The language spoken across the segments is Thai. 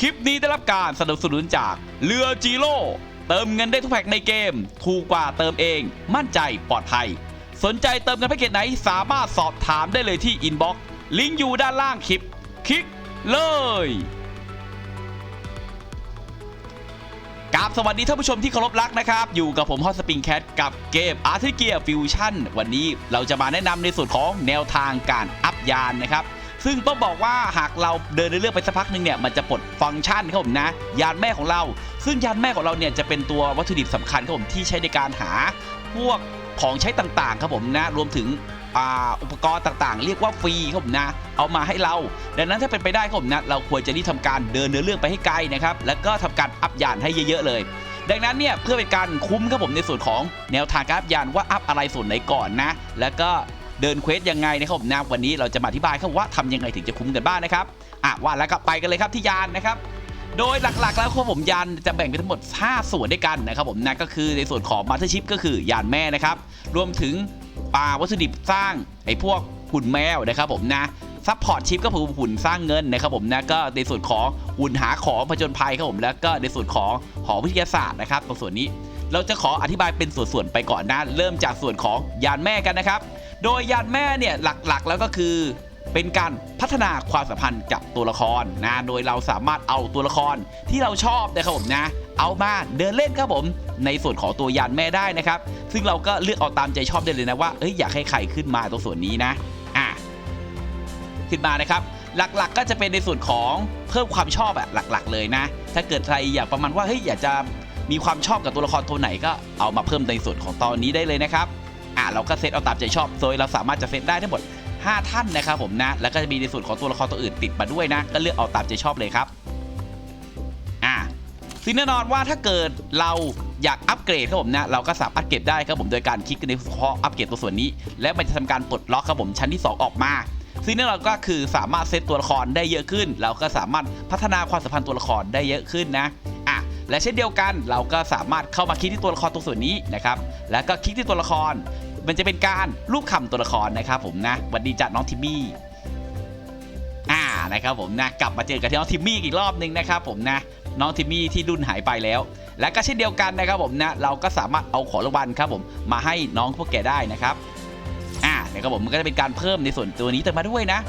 คลิปนี้ได้รับการสนับสนุนจากเรือจีโร่เติมเงินได้ทุกแพ็กในเกม ถูกกว่าเติมเอง มั่นใจปลอดภัย สนใจเติมเงินแพ็กเกจไหนสามารถสอบถามได้เลยที่อินบ็อกซ์ลิงก์อยู่ด้านล่างคลิป คลิกเลยกราบสวัสดีท่านผู้ชมที่เคารพรักนะครับ อยู่กับผมฮอตสปริงแคทกับเกมอาร์ติเกียฟิวชั่นวันนี้เราจะมาแนะนำในส่วนของแนวทางการอัพยานนะครับ ซึ่งต้องบอกว่าหากเราเดินเรื่องไปสักพักหนึ่งเนี่ยมันจะปลดฟังก์ชันครับผมนะ ยานแม่ของเรา ซึ่งยานแม่ของเราเนี่ยจะเป็นตัววัตถุดิบสำคัญครับผมที่ใช้ในการหาพวกของใช้ต่างๆครับผมนะรวมถึงอ,อุปกรณ์ต่างๆ เรียกว่าฟรีครับผมนะ เอามาให้เรา ดังนั้นถ้าเป็นไปได้ครับผมนะ เราควรจะรีบทำการเดินเนื้อเรื่องไปให้ไกลนะครับ แล้วก็ทำการอัพยานให้เยอะ ๆ เลย ดังนั้นเนี่ยเพื่อเป็นการคุ้มครับผมในส่วนของแนวทางการอัพยานว่าอัพอะไรส่วนไหนก่อนนะ แล้วก็ เดินเควสยังไงนะครับผมนะวันนี้เราจะมาอธิบายครับว่าทำยังไงถึงจะคุ้มกันบ้างนะครับอะว่าแล้วก็ไปกันเลยครับที่ยานนะครับโดยหลักๆ แล้วครับผมยานจะแบ่งเป็นทั้งหมด 5 ส่วนด้วยกันนะครับผมนะก็คือในส่วนของมาสเตอร์ชิพก็คือยานแม่นะครับ รวมถึงปลาวัตถุดิบสร้างไอ้พวกหุ่นแมวนะครับผมนะซัพพอร์ตชิปก็คือหุ่นสร้างเงินนะครับผมนะก็ในส่วนของหุ่นหาของผจญภัยครับผมแล้วก็ในส่วนของหอวิทยาศาสตร์นะครับตรงส่วนนี้ เราจะขออธิบายเป็นส่วนๆไปก่อนนะเริ่มจากส่วนของยานแม่กันนะครับ โดยยานแม่เนี่ยหลักๆแล้วก็คือเป็นการพัฒนาความสัมพันธ์กับตัวละครนะโดยเราสามารถเอาตัวละครที่เราชอบนะครับผมนะ เอามาเดินเล่นครับผม ในส่วนของตัวยานแม่ได้นะครับ ซึ่งเราก็เลือกเอาตามใจชอบได้เลยนะว่าเอ้ยอยากให้ใครขึ้นมาตรงส่วนนี้นะอะขึ้นมานะครับหลักๆ ก็จะเป็นในส่วนของเพิ่มความชอบอะหลัก ๆ เลยนะ ถ้าเกิดใครอยากประมาณว่าเฮ้ยอยากจะมีความชอบกับตัวละครตัวไหนก็เอามาเพิ่มในส่วนของตอนนี้ได้เลยนะครับ อะเราก็เซตเอาตามใจชอบโดยเราสามารถจะเซตได้ทั้งหมด 5 ท่านนะครับผมนะ แล้วก็จะมีในส่วนของตัวละครตัวอื่นติดมาด้วยนะ ก็เลือกเอาตามใจชอบเลยครับอ่าซึ่งแน่นอนว่าถ้าเกิดเราอยากอัปเกรดครับผมนะเราก็สามารถอัปเกรดได้ครับผมโดยการคลิกในเฉพาะอัปเกรดตัวส่วนนี้ และมันจะทำการปลดล็อกครับผมชั้นที่ 2 ออกมาซึ่งแน่นอนก็คือสามารถเซตตัวละครได้เยอะขึ้น เราก็สามารถพัฒนาความสัมพันธ์ตัวละครได้เยอะขึ้นนะอะและเช่นเดียวกันเราก็สามารถเข้ามาคลิกที่ตัวละครตัวส่วนนี้นะครับแล้วก็คลิกที่ตัวละคร มันจะเป็นการรูปคำตัวละครนะครับผมนะวันดีจัดน้องทิมมี่อ่านะครับผมนะกลับมาเจอกันที่น้องทิมมี่อีกรอบหนึ่งนะครับผมนะน้องทิมมี่ที่ดุนหายไปแล้ว และก็เช่นเดียวกันนะครับผมนะเราก็สามารถเอาของรางวัลครับผมมาให้น้องพวกแกได้นะครับอ่านะครับผมมันก็จะเป็นการเพิ่มในส่วนตัวนี้เติมมาด้วยนะ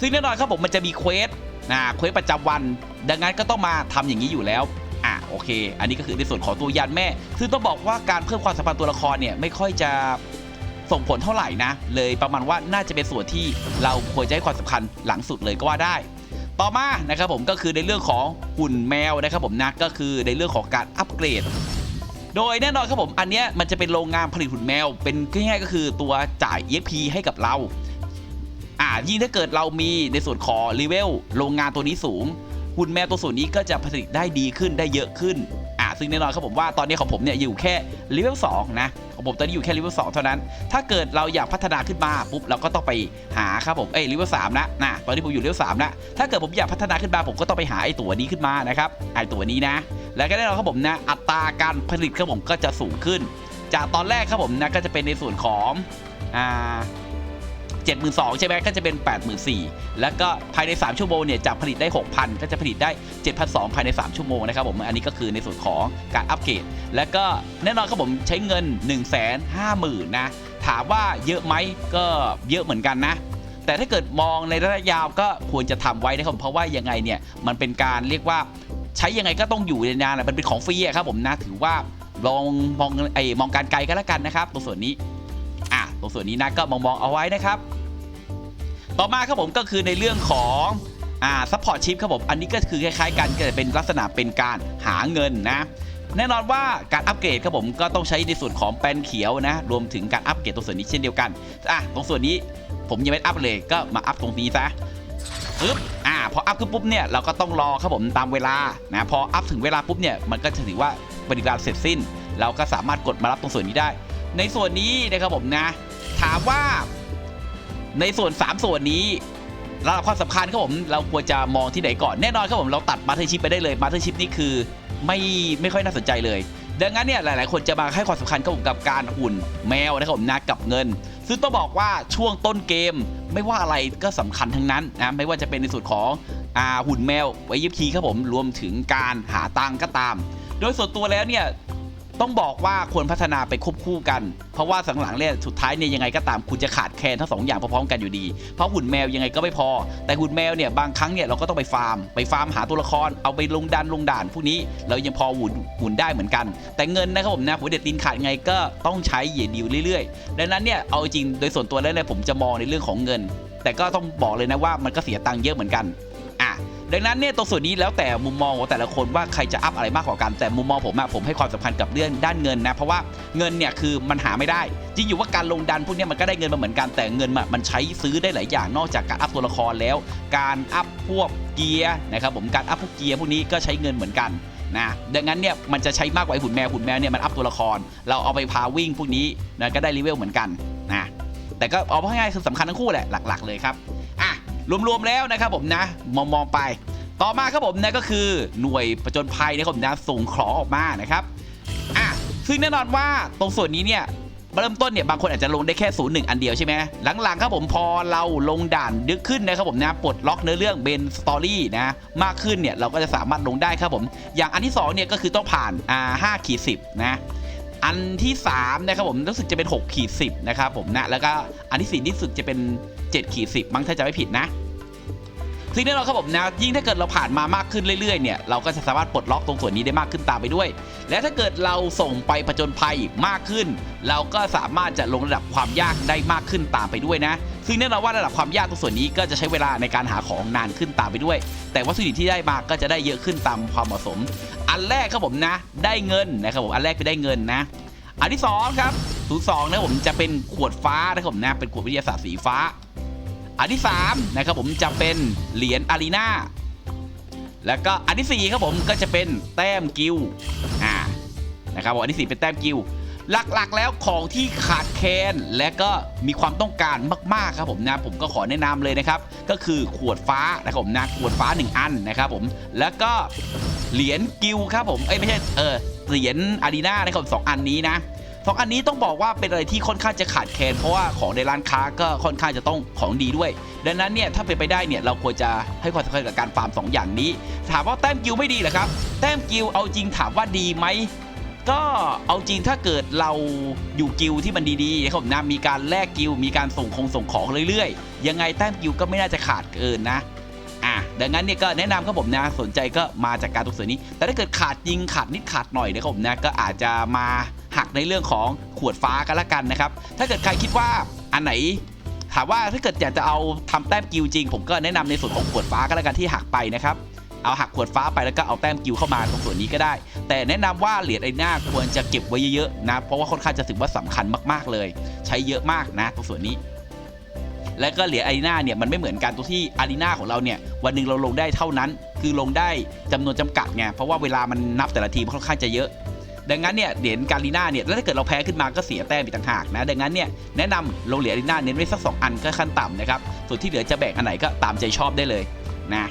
ซึ่งแน่นอนครับผมมันจะมีเควสนะเควสประจำวัน ดังนั้นก็ต้องมาทำอย่างนี้อยู่แล้ว อ่าโอเค อันนี้ก็คือในส่วนของตัวยานแม่ ซึ่งต้องบอกว่าการเพิ่มความสัมพันธ์ตัวละครเนี่ยไม่ค่อยจะส่งผลเท่าไหร่นะ เลยประมาณว่าน่าจะเป็นส่วนที่เราควรจะให้ความสำคัญหลังสุดเลยก็ว่าได้ ต่อมานะครับผมก็คือในเรื่องของหุ่นแมวนะครับผมนะก็คือในเรื่องของการอัปเกรด โดยแน่นอนครับผมอันเนี้ยมันจะเป็นโรงงานผลิตหุ่นแมว เป็นง่ายๆก็คือตัวจ่าย EXP ให้กับเราอ่ายิ่งถ้าเกิดเรามีในส่วนของรีเวลโรงงานตัวนี้สูง หุ่นแมวตัวส่วนนี้ก็จะผลิตได้ดีขึ้นได้เยอะขึ้นอ่าซึ่งแน่นอนครับผมว่าตอนนี้ของผมเนี่ยอยู่แค่เลเวล2นะของผมตอนนี้อยู่แค่เลเวล2เท่านั้น ถ้าเกิดเราอยากพัฒนาขึ้นมาปุ๊บเราก็ต้องไปหาครับผมเอ้ยเลเวล3นะนะตอนนี้ผมอยู่เลเวล3นะถ้าเกิดผมอยากพัฒนาขึ้นมาผมก็ต้องไปหาไอ้ตัวนี้ขึ้นมานะครับไอ้ตัวนี้นะ แล้วก็แน่นอนครับผมนะอัตราการผลิตครับผมก็จะสูงขึ้น จากตอนแรกครับผมนะก็จะเป็นในส่วนของอ่า 72,000 ใช่ไหมก็จะเป็น 84,000 แล้วก็ภายใน 3 ชั่วโมงเนี่ยจะผลิตได้ 6,000 ก็จะผลิตได้ 7,200 ภายใน 3 ชั่วโมงนะครับผมอันนี้ก็คือในส่วนของการอัปเกรด แล้วก็แน่นอนครับผมใช้เงิน 1 5 0 0 0 0 นะ ถามว่าเยอะไหมก็เยอะเหมือนกันนะแต่ถ้าเกิดมองในระยะยาวก็ควรจะทำไว้นะครับเพราะว่ายังไงเนี่ยมันเป็นการเรียกว่าใช้ยังไงก็ต้องอยู่ในนานๆมันเป็นของฟรีครับผมนะถือว่าลองมองไอ้มองการไกลก็แล้วกันนะครับ ตรงส่วนนี้อะตรงส่วนนี้นะก็มองมองเอาไว้นะครับ ต่อมาครับผมก็คือในเรื่องของอ่าซัพพอร์ตชิพครับผม อันนี้ก็คือคล้ายๆกันก็จะเป็นลักษณะเป็นการหาเงินนะแน่นอนว่าการอัปเกรดครับผมก็ต้องใช้ในส่วนของแปลนเขียวนะ รวมถึงการอัปเกรดตรงส่วนนี้เช่นเดียวกันอะตรงส่วนนี้ผมยังไม่อัพเลยก็มาอัพตรงนี้ซะปึ๊บอ่าพออัพขึ้นปุ๊บเนี่ยเราก็ต้องรอครับผมตามเวลานะพออัพถึงเวลาปุ๊บเนี่ยมันก็จะถือว่าบริการเสร็จสิ้น เราก็สามารถกดมารับตรงส่วนนี้ได้ ในส่วนนี้นะครับผมนะ ถามว่า ในส่วน 3 ส่วนนี้ระดับความสำคัญครับผมเราควรจะมองที่ไหนก่อนแน่นอนครับผมเราตัดมาเธอร์ชิปไปได้เลยมาเธอร์ชิปนี่คือไม่ไม่ค่อยน่าสนใจเลย ดังนั้นเนี่ยหลาย ๆ คนจะมาให้ความสำคัญกับผมกับการหุ่นแมวนะครับผมนะกับเงิน ซึ่งต้องบอกว่าช่วงต้นเกมไม่ว่าอะไรก็สำคัญทั้งนั้นนะไม่ว่าจะเป็นในส่วนของอาหุ่นแมวไว้ยิบทีครับผมรวมถึงการหาตังก็ตาม โดยส่วนตัวแล้วเนี่ย ต้องบอกว่าควรพัฒนาไปควบคู่กัน เพราะว่าสังหลังเนี่ยสุดท้ายเนี่ยยังไงก็ตามคุณจะขาดแคลนทั้งสองอย่างพร้อมๆกันอยู่ดี เพราะหุ่นแมวยังไงก็ไม่พอ แต่หุ่นแมวเนี่ยบางครั้งเนี่ยเราก็ต้องไปฟาร์ม ไปฟาร์มหาตัวละคร เอาไปลงดันลงด่านพวกนี้เรายังพอหุ่นหุ่นได้เหมือนกัน แต่เงินนะครับผมนะหัวเด็ดตีนขาดไงก็ต้องใช้เหยียดดิวเรื่อยๆ ดังนั้นเนี่ยเอาจริงโดยส่วนตัวแล้วเนี่ยผมจะมองในเรื่องของเงิน แต่ก็ต้องบอกเลยนะว่ามันก็เสียตังค์เยอะเหมือนกันอะ ดังนั้นเนี่ยตรงส่วนนี้แล้วแต่มุมมองของแต่ละคนว่าใครจะอัพอะไรมากกว่ากันแต่มุมมองผมอะผมให้ความสำคัญกับเรื่องด้านเงินนะเพราะว่าเงินเนี่ยคือมันหาไม่ได้ จริงอยู่ว่าการลงดันพวกนี้มันก็ได้เงินมาเหมือนกันแต่เงินมันใช้ซื้อได้หลายอย่างนอกจากการอัพตัวละครแล้ว การอัพพวกเกียร์นะครับผมการอัพพวกเกียร์พวกนี้ก็ใช้เงินเหมือนกันนะดังนั้นเนี่ยมันจะใช้มากกว่าไอ้หุ่นแมวหุ่นแมวเนี่ยมันอัพตัวละคร เราเอาไปพาวิ่งพวกนี้นะก็ได้เลเวลเหมือนกันนะแต่ก็เอาง่ายๆคือสำคัญทั้งคู่แหละหลัก ๆ เลยครับ รวมๆแล้วนะครับผมนะมองมองๆไป ต่อมาครับผมนะก็คือหน่วยประจนภัยนะครับผมนะส่งของออกมานะครับอะซึ่งแน่นอนว่าตรงส่วนนี้เนี่ยเริ่มต้นเนี่ยบางคนอาจจะลงได้แค่ศูนย์หนึ่งอันเดียวใช่ไหมหลังๆครับผมพอเราลงด่านดึกขึ้นนะครับผมนะปลดล็อกเนื้อเรื่องเบนสตอรี่นะมากขึ้นเนี่ยเราก็จะสามารถลงได้ครับผม อย่างอันที่สองเนี่ยก็คือต้องผ่านอ่าห้าขีดสิบนะ อันที่3นะครับผมรู้สึกจะเป็น6ขีดสินะครับผมนะแล้วก็อันที่สี่นี่รู้สึกจะเป็น7ขีดสิบมั้งถ้าจะไม่ผิดนะซึ่งแน่นอนครับผมนะยิ่งถ้าเกิดเราผ่านมามากขึ้นเรื่อยๆเนี่ยเราก็จะสามารถปลดล็อกตรงส่วนนี้ได้มากขึ้นตามไปด้วย และถ้าเกิดเราส่งไปผจญภัยมากขึ้น เราก็สามารถจะลงระดับความยากได้มากขึ้นตามไปด้วยนะ ซึ่งแน่นอนว่าระดับความยากตรงส่วนนี้ก็จะใช้เวลาในการหาของนานขึ้นตามไปด้วย แต่วัตถุดิบที่ได้มาก็จะได้เยอะขึ้นตามความเหมาะสม อันแรกครับผมนะ ได้เงินนะครับผมอันแรกคือได้เงินนะ อันที่สองครับศูนย์สองนะครับผมจะเป็นขวดฟ้านะครับผมนะเป็นขวดวิทยาศาสตร์สีฟ้า อันที่3นะครับผมจะเป็นเหรียญอารีนาแล้วก็อันที่4ครับผมก็จะเป็นแต้มกิวอ่านะครับผมอันที่4เป็นแต้มกิว หลักๆแล้วของที่ขาดแคลนและก็มีความต้องการมากๆครับผมนะผมก็ขอแนะนำเลยนะครับ ก็คือขวดฟ้านะครับผมนะขวดฟ้า 1 อันนะครับผมแล้วก็เหรียญกิลครับผมเอ้ยไม่ใช่เออเหรียญอารีนานะครับสองอันนี้นะสองอันนี้ต้องบอกว่าเป็นอะไรที่ค่อนข้างจะขาดแคลนเพราะว่าของในร้านค้าก็ค่อนข้างจะต้องของดีด้วย ดังนั้นเนี่ยถ้าเป็นไปได้เนี่ยเราควรจะให้ความสำคัญกับการฟาร์มสองอย่างนี้ ถามว่าแต้มกิลไม่ดีเหรอครับ แต้มกิลเอาจริงถามว่าดีไหม ก็เอาจริงถ้าเกิดเราอยู่กิลที่มันดีๆครับผมนะมีการแลกกิลมีการส่งคงส่งของเรื่อยๆ ยังไงแต้มกิลก็ไม่น่าจะขาดเกินนะอะดังนั้นเนี่ยก็แนะนำครับผมนะสนใจก็มาจากการตรงส่วนนี้ แต่ถ้าเกิดขาดจริงขาดนิดขาดหน่อยนะครับผมนะก็อาจจะมาหักในเรื่องของขวดฟ้ากันละกันนะครับถ้าเกิดใครคิดว่าอันไหนถามว่าถ้าเกิดอยากจะเอาทำแต้มกิวจริง ผมก็แนะนำในส่วนของขวดฟ้ากันละกันที่หักไปนะครับ เอาหักขวดฟ้าไปแล้วก็เอาแต้มกิวเข้ามาตรงส่วนนี้ก็ได้ แต่แนะนำว่าเหรียญไอ้หน้าควรจะเก็บไว้เยอะๆนะเพราะว่าค่อนข้างจะถือว่าสำคัญมากๆเลย ใช้เยอะมากนะตรงส่วนนี้และก็เหรียญอารีนาเนี่ยมันไม่เหมือนกันตรงที่อารีนาของเราเนี่ยวันหนึ่งเราลงได้เท่านั้น คือลงได้จำนวนจำกัดไงเพราะว่าเวลามันนับแต่ละทีมค่อนข้างจะเยอะ ดังนั้นเนี่ยเหรียญการีนาเนี่ยแล้วถ้าเกิดเราแพ้ขึ้นมาก็เสียแต้มอีกต่างหากนะดังนั้นเนี่ยแนะนำลงเหรียญอารีนาเน้นไว้สักสองอันก็ขั้นต่ำนะครับส่วนที่เหลือจะแบ่งอันไหนก็ตามใจชอบได้เลย นะ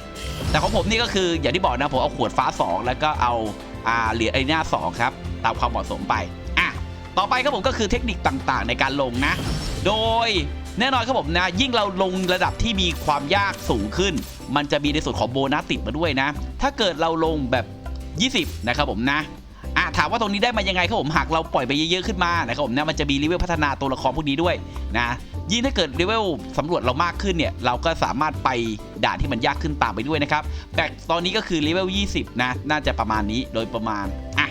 แต่ของผมนี่ก็คืออย่างที่บอกนะผมเอาขวดฟ้า 2 แล้วก็เอาอาเหรียญไอ้หน้า2ครับตามความเหมาะสมไปอะต่อไปครับผมก็คือเทคนิคต่างๆ ในการลงนะ โดยแน่นอนครับผมนะยิ่งเราลงระดับที่มีความยากสูงขึ้น มันจะมีในส่วนของโบนัสติดมาด้วยนะ ถ้าเกิดเราลงแบบ 20 นะครับผมนะ อะถามว่าตรงนี้ได้มายังไงครับผมหากเราปล่อยไปเยอะๆขึ้นมานะครับผมเนะมันจะมีเลเวลพัฒนาตัวละครพวกนี้ด้วยนะยิ่งถ้าเกิดเลเวลสำรวจเรามากขึ้นเนี่ยเราก็สามารถไปด่านที่มันยากขึ้นตามไปด้วยนะครับแต่ตอนนี้ก็คือเลเวล20 นะ น่าจะประมาณนี้โดยประมาณอะ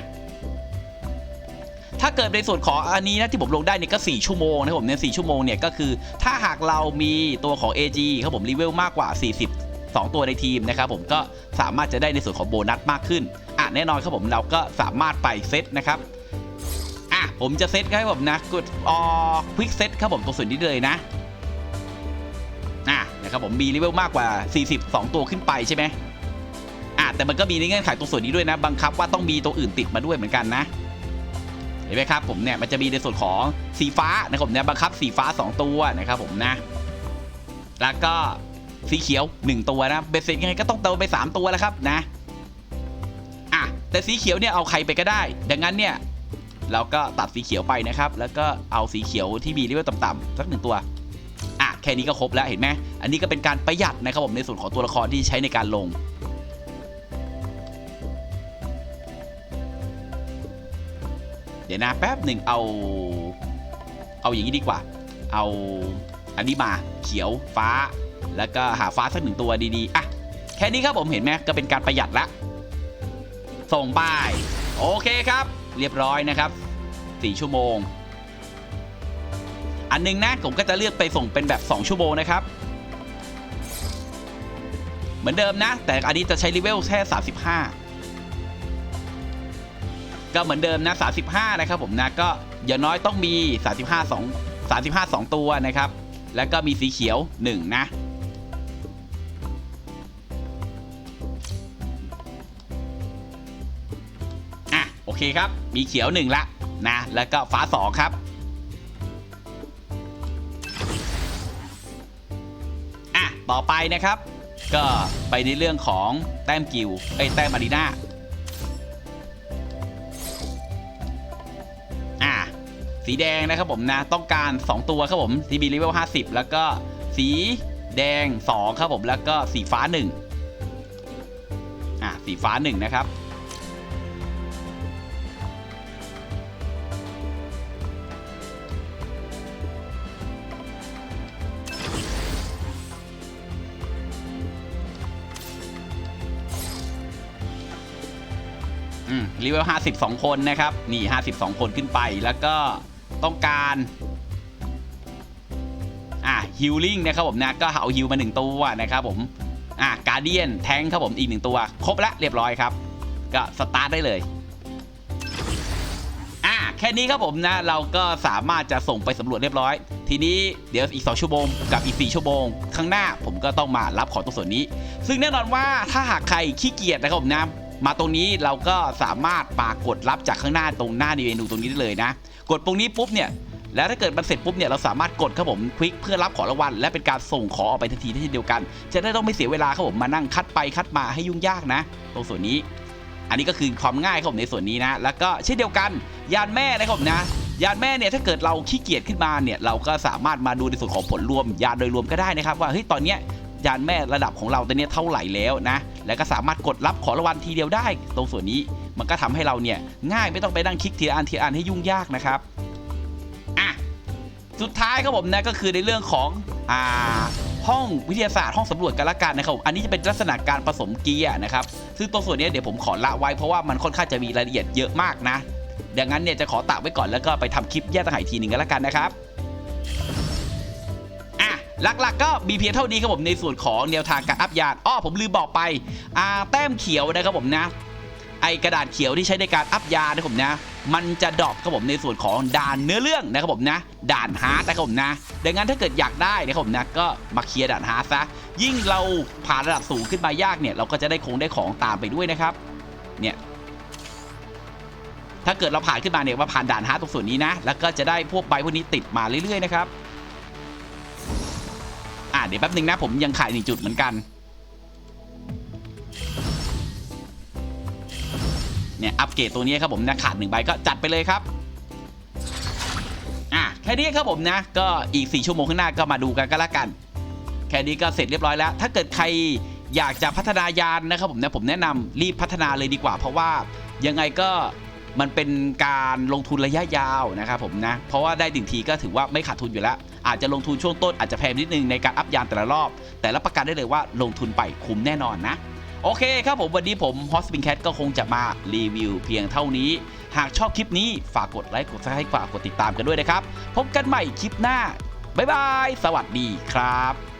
ถ้าเกิดในส่วนของอันนี้นะที่ผมลงได้เนี่ยก็ 4 ชั่วโมงนะครับผมเนี่ย4ชั่วโมงเนี่ยก็คือถ้าหากเรามีตัวของ AG ครับผมรีเวลมากกว่า 40 2 ตัวในทีมนะครับผมก็สามารถจะได้ในส่วนของโบนัสมากขึ้น แน่นอนครับผมเราก็สามารถไปเซตนะครับอะผมจะเซตให้ผมนะกดออควิกเซตครับผมตรงส่วนนี้เลยนะอะนะครับผมมีรีเวลมากกว่า40 2ตัวขึ้นไปใช่ไหมอะแต่มันก็มีในเงื่อนไขตรงส่วนนี้ด้วยนะ บังคับว่าต้องมีตัวอื่นติดมาด้วยเหมือนกันนะเห็นไหมครับผมเนี่ยมันจะมีในส่วนของสีฟ้านะครับผมเนี่ยบังคับสีฟ้า 2 ตัวนะครับผมนะ แล้วก็สีเขียว 1 ตัวนะเบสเซ็ตยังไงก็ต้องเติมไป 3 ตัวแล้วครับนะ แต่สีเขียวเนี่ยเอาใครไปก็ได้ ดังนั้นเนี่ยเราก็ตัดสีเขียวไปนะครับ แล้วก็เอาสีเขียวที่มีเลเวลต่ำๆสักหนึ่งตัวอะแค่นี้ก็ครบแล้วเห็นไหมอันนี้ก็เป็นการประหยัดนะครับผมในส่วนของตัวละครที่ใช้ในการลงเดี๋ยวนะแป๊บหนึ่งเอา เอาอย่างนี้ดีกว่า เอาอันนี้มาเขียวฟ้า แล้วก็หาฟ้าสักหนึ่งตัวดีๆอะแค่นี้ครับผมเห็นไหมก็เป็นการประหยัดละ ส่งไปโอเคครับ เรียบร้อยนะครับ 4 ชั่วโมง อันหนึงนะผมก็จะเลือกไปส่งเป็นแบบ 2 ชั่วโมงนะครับ เหมือนเดิมนะ แต่อันนี้จะใช้เลเวลแค่ 35 ก็เหมือนเดิมนะ 35 นะครับผมนะก็อย่างน้อยต้องมี 35 2 35 2 ตัวนะครับ แล้วก็มีสีเขียว 1 นะ อะโอเคครับ มีเขียว1ละนะ แล้วก็ฟ้า 2 ครับอะต่อไปนะครับ ก็ไปในเรื่องของแต้มกิวไอ้แต้มอารีนาอะสีแดงนะครับผมนะ ต้องการ 2 ตัวครับผมที่มีเลเวล50 แล้วก็สีแดง 2 ครับผมแล้วก็สีฟ้า 1 อะสีฟ้า 1 นะครับ รีเวล52 คนนะครับ นี่ 52 คนขึ้นไปแล้วก็ต้องการอะฮิลลิ่งนะครับผมนะก็เอาฮิลมา 1 ตัวนะครับผมอะการเดียนแทงครับผมอีก 1 ตัว ครบแล้วเรียบร้อยครับ ก็สตาร์ทได้เลยอะแค่นี้ครับผมนะ เราก็สามารถจะส่งไปสำรวจเรียบร้อย ทีนี้เดี๋ยวอีก 2 ชั่วโมงกับอีก 4 ชั่วโมง ข้างหน้าผมก็ต้องมารับของตรงส่วนนี้ ซึ่งแน่นอนว่าถ้าหากใครขี้เกียจนะครับผมนะ มาตรงนี้เราก็สามารถปากดรับจากข้างหน้าตรงหน้าดีเมนูตรงนี้ได้เลยนะ กดตรงนี้ปุ๊บเนี่ยแล้วถ้าเกิดมันเสร็จปุ๊บเนี่ยเราสามารถกดครับผมคลิกเพื่อรับของรางวัลและเป็นการส่งของออกไปทันทีเช่นเดียวกัน จะได้ต้องไม่เสียเวลาครับผมมานั่งคัดไปคัดมาให้ยุ่งยากนะ ตรงส่วนนี้ อันนี้ก็คือความง่ายครับผมในส่วนนี้นะ แล้วก็เช่นเดียวกัน ยานแม่นะครับผมนะยานแม่เนี่ยถ้าเกิดเราขี้เกียจขึ้นมาเนี่ยเราก็สามารถมาดูในส่วนของผลรวมยานโดยรวมก็ได้นะครับว่าเฮ้ยตอนเนี้ย ยานแม่ระดับของเราตอนนี้เท่าไหร่แล้วนะ แล้วก็สามารถกดรับของรางวัลทีเดียวได้ ตรงส่วนนี้มันก็ทำให้เราเนี่ยง่ายไม่ต้องไปนั่งคลิกทีละอันทีละอันให้ยุ่งยากนะครับอะสุดท้ายครับผมนะก็คือในเรื่องของอ่าห้องวิทยาศาสตร์ห้องสำรวจกันละกันนะครับอันนี้จะเป็นลักษณะการผสมเกียร์นะครับซึ่งตรงส่วนนี้เดี๋ยวผมขอละไว้เพราะว่ามันค่อนข้างจะมีรายละเอียดเยอะมากนะดังนั้นเนี่ยจะขอตากไว้ก่อนแล้วก็ไปทำคลิปแยกต่างหากอีกทีหนึ่งกันละกันนะครับ หลักๆก็มีเพียงเท่านี้ครับผมในส่วนของแนวทางการอัพยานอ้อผมลืมบอกไปอ่าแต้มเขียวนะครับผมนะไอกระดาษเขียวที่ใช้ในการอัพยานะครับผมนะ มันจะดรอปครับผมในส่วนของด่านเนื้อเรื่องนะครับผมนะ ด่านฮาร์ดนะครับผมนะ ดังนั้นถ้าเกิดอยากได้นะครับผมนะ ก็มาเคลียร์ด่านฮาร์ดซะ ยิ่งเราผ่านระดับสูงขึ้นมายากเนี่ย เราก็จะได้คงได้ของตามไปด้วยนะครับ เนี่ย ถ้าเกิดเราผ่านขึ้นมาเนี่ยมาผ่านด่านฮาร์ดตรงส่วนนี้นะ แล้วก็จะได้พวกใบพวกนี้ติดมาเรื่อยๆนะครับ เดี๋ยวแป๊บหนึ่งนะผมยังขาดอีกจุดเหมือนกัน เนี่ยอัปเกรดตัวนี้ครับผมนะขาดหนึ่งใบก็จัดไปเลยครับอะแค่นี้ครับผมนะ ก็อีก 4 ชั่วโมงข้างหน้าก็มาดูกันก็แล้วกัน แค่นี้ก็เสร็จเรียบร้อยแล้ว ถ้าเกิดใครอยากจะพัฒนายานนะครับผมนะผมแนะนำรีบพัฒนาเลยดีกว่า เพราะว่ายังไงก็มันเป็นการลงทุนระยะยาวนะครับผมนะ เพราะว่าได้ถึงทีก็ถือว่าไม่ขาดทุนอยู่แล้ว อาจจะลงทุนช่วงต้นอาจจะแพงนิดนึงในการอัพยานแต่ละรอบ แต่รับประกันได้เลยว่าลงทุนไปคุ้มแน่นอนนะโอเคครับผมวันนี้ผมฮอสปินแคทก็คงจะมารีวิวเพียงเท่านี้ หากชอบคลิปนี้ฝากกดไลค์กดซับสไครต์ฝากกดติดตามกันด้วยนะครับ พบกันใหม่คลิปหน้า บ๊ายบาย สวัสดีครับ